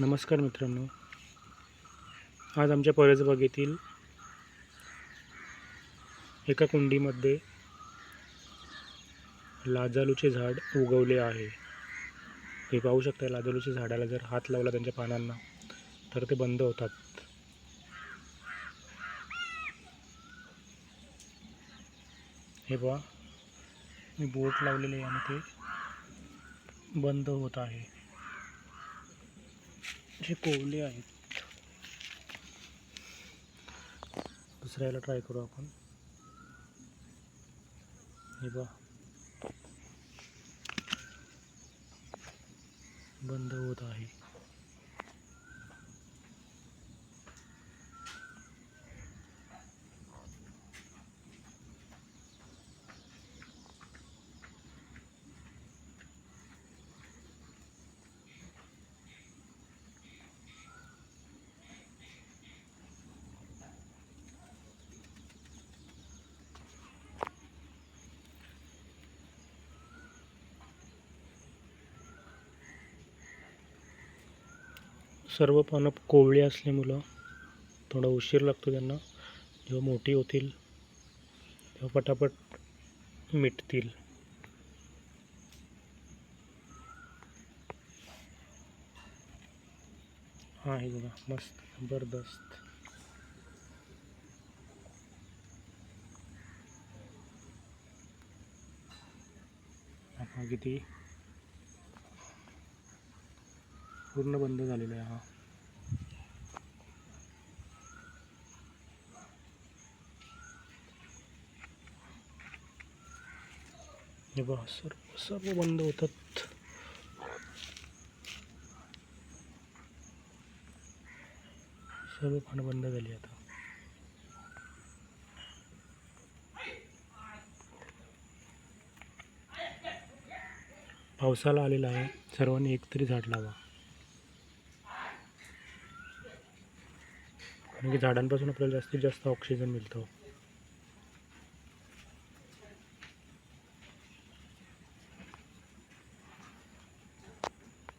नमस्कार मित्रांनो. आज आमच्या परसबागेतील एका कुंडीमध्ये लाजालूचे झाड उगवले आहे. हे पाहू शकता लाजालूच्या झाडाला जर हात लावला त्यांच्या पानांना तर ते बंद होतात. हे पहा मी बोट लावलेले आहे आणि ते बंद होत आहे. जे कोवले आहेत. दुसऱ्या याला ट्राय करू आपण. हे बा बंद होत आहे. सर्व पानं कोवळी असल्यामुळं थोडा उशीर लागतो त्यांना. जेव्हा मोठी होतील तेव्हा पटापट मिटतील. हा हे बघा मस्त जबरदस्त. किती? पूर्ण बंद झालेला आहे हा. हे बघा सर्व सर्व बंद होतात. सर्व पानं बंद झाली आता. पावसाला आलेला आहे. सर्वांनी एकतरी झाड लावा. कारण की झाडांपासून आपल्याला जास्तीत जास्त ऑक्सिजन मिळतो.